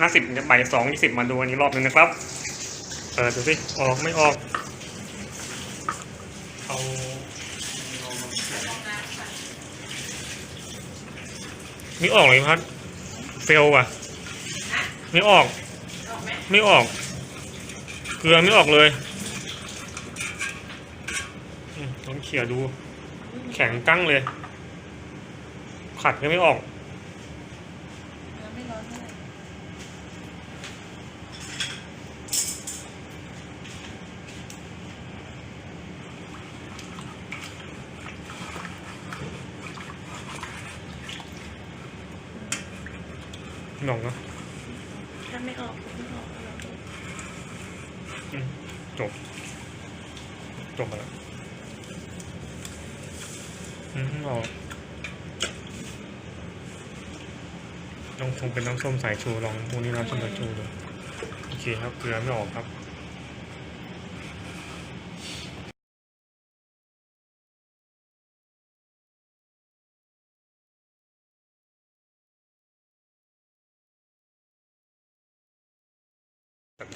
ห้าสิบบ่ายสองยี่สิบมาดูอันนี้รอบหนึงนะครับ เออดูสิออกไม่ออกเอาไม่ออกเลยพัดเฟลว่ะ ไม่ออก ไม่ออก เกลือไม่ออกเลยต้องเขี่ยดู แข็งกั้งเลย ขัดก็ไม่ออก ไม่ร้อนเท่าไหร่ หน่องเนอะถ้าไม่ออกไม่ออกก็เราดูอืมจบ จบไปแล้วอืมออกต้องคงเป็นน้ำส้มสายชูลองพวกนี้น้ำส้มสายชูดูโอเคครับเกลือไม่ออกครับ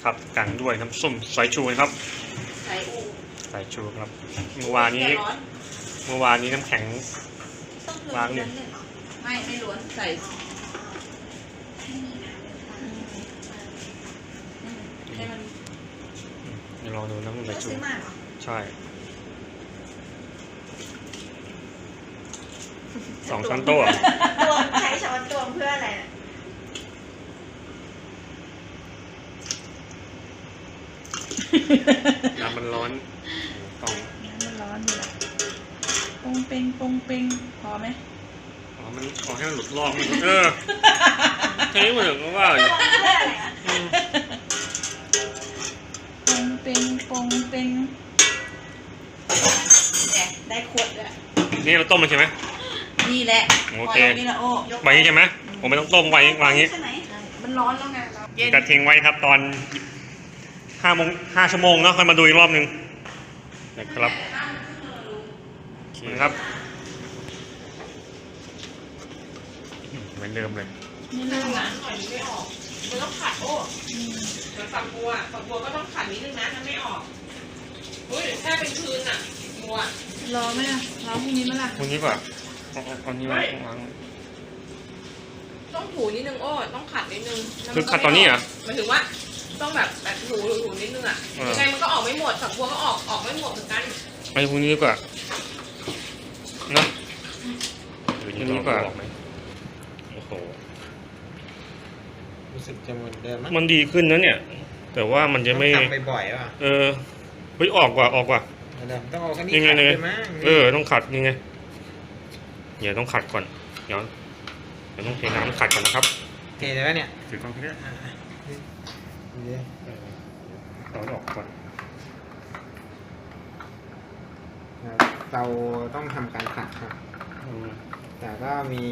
ครับกันด้วยน้ำส้มสายชูนะครับใส่อูสายชูครับ เมื่อวานนี้ร้อนเมื่อวานนี้น้ำแข็ง ต้องล้างเนี่ยไม่ไม่ล้วนใส่ให้มันเดี๋ยวลองดูน้ำส้มสายชูซื้อมาเหรอใช่สองช้อนโต๊ะอะตวใช้ช้อนตวงเพื่ออะไรน่ะ น้ำมันร้อนต้องน้ำมันร้อนดีละปงเปงปงเปงพอไหมอ๋อมันขอให้มันหลุดลอกมันเออแค่นี้เหมือนกับว่าตวงเพื่ออะไรอะอืมปงเปงปงเปงเนี่ยได้ขวดด้วยนี่เราต้มมันใช่ไหมนี่แหละโอเคพลงนี่ละโอ้ยกไว้ใช่ไหมผมไม่ต้องต้มไว้วางอย่างนี้ใช่ไหมมันร้อนแล้วไงเราเย็นจะทิ้งไว้ครับตอน ห้าโมงห้าชั่วโมงเนาะค่อยมาดูอีกรอบหนึ่งนะครับโอเคครับอืมเหมือนเดิมเลยนี่เรื่องนะหน่อยไม่ออกมันต้องขัดโอ้เหมือนฝักบัวฝักบัวก็ต้องขัดนิดนึงนะถ้าไม่ออกอุ้ยแค่เป็นคืนอะบัวรอไหมอะรอพรุ่งนี้ไหมล่ะวันนี้ป่ะเอาเอาเอานี่วางวางต้องถูนิดนึงโอ้ต้องขัดนิดนึงแล้วคือมัก็ขัดตอนนี้เหรอหมายถึงว่า ต้องแบบแบบถูถูถูนิดนึงอะเออยังไงมันก็ออกไม่หมดฝักบัวก็ออกออกไม่หมดเหมือนกันไปพรุ่งนี้ดีกว่าเนอะพรุ่งนี้ดีกว่าโอ้โห รู้สึกจะเหมือนเดิมมั้ยมันดีขึ้นนะเนี่ย แต่ว่ามันจะไม่ ต้องทำบ่อยๆป่ะเออเฮ้ยออกกว่าออกกว่าเหมือนเดิมต้องเอาแค่นี้ยังไงขัดเลยใช่ไหมเออ ต้องขัดยังไงเดี๋ยวต้องขัดก่อน เดี๋ยวเดี๋ยวต้องเทน้ำขัดก่อนนะครับเทเลยวะเนี่ยถือกล้องที่นี่อะ นี่เออเอาออกก่อนครับเราต้องทำการขัดครับอืมแต่ก็มี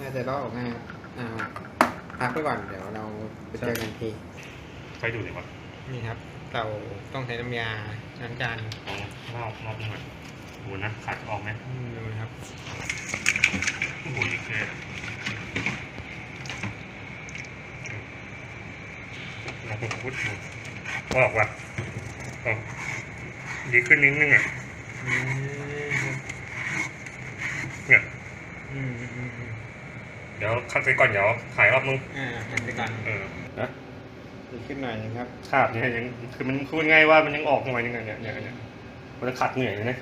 น่าจะลอกออกง่ายครับอ่าพักไปก่อน เดี๋ยวเราไปเจอกันทีไฟดูหน่อยวะนี่ครับเราต้องใช้น้ำยาล้างจานเอารอบรอบหน่อยดูนะขัดออกไหมอืมดูนะครับโอ้โหโอเคเรา พูดพูดพูดออกว่ะออกดีขึ้นนิดนึงอะอืมเนี่ยอืมอืมอืมอืมเดี๋ยวคัดไปก่อนเดี๋ยวขายรอบนึงอ่าขัดไปก่อนเออนะดีขึ้นหน่อยนะครับขาดเนี่ยยังคือมันพูดง่ายว่ามันยังออกหน่อยนึงอะเนี่ยเนี่ยเนี่ยมันจะขัดเหนื่อยเลยนะ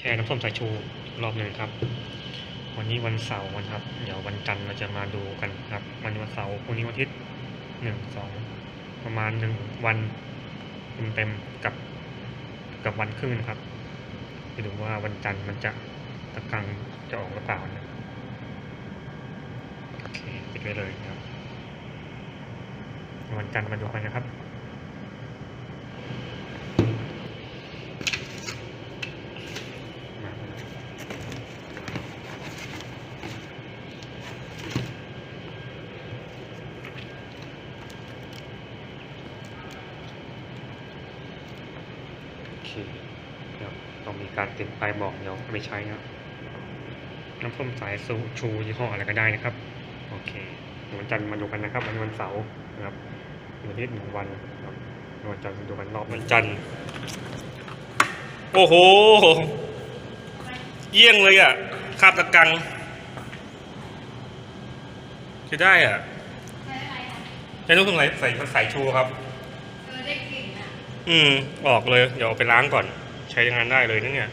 แชร์น้ำส้มสายชูรอบหนึ่งครับ วันนี้วันเสาร์นะครับ เดี๋ยววันจันทร์เราจะมาดูกันครับ วันนี้วันเสาร์พรุ่งนี้วันอาทิตย์หนึ่งสองประมาณหนึ่งวันเต็มๆกับกับวันครึ่งนะครับไปดูว่าวันจันทร์มันจะตะกังจะออกหรือเปล่านะโอเคปิดไว้เลยครับ วันจันทร์มาดูกันนะครับ เคครับต้องมีการติดป้ายบอกเดี๋ยวเอาไปใช้นะครับน้ำส้มสายสูชูยี่ห้ออะไรก็ได้นะครับ โอเคเดี๋ยววันจันทร์มาดูกันนะครับวันนี้วันเสาร์นะครับวันที่หนึ่งวันครับวันจันทร์มาดูกันรอบวันจันทร์โอ้โหเยี่ยงเลยอะคาบตะกังจะได้อะใช้ลูกตรงไหนใส่ใส่ชูครับ อืม ออกเลย เดี๋ยวเอาไปล้างก่อน ใช้งานได้เลยนะเนี่ย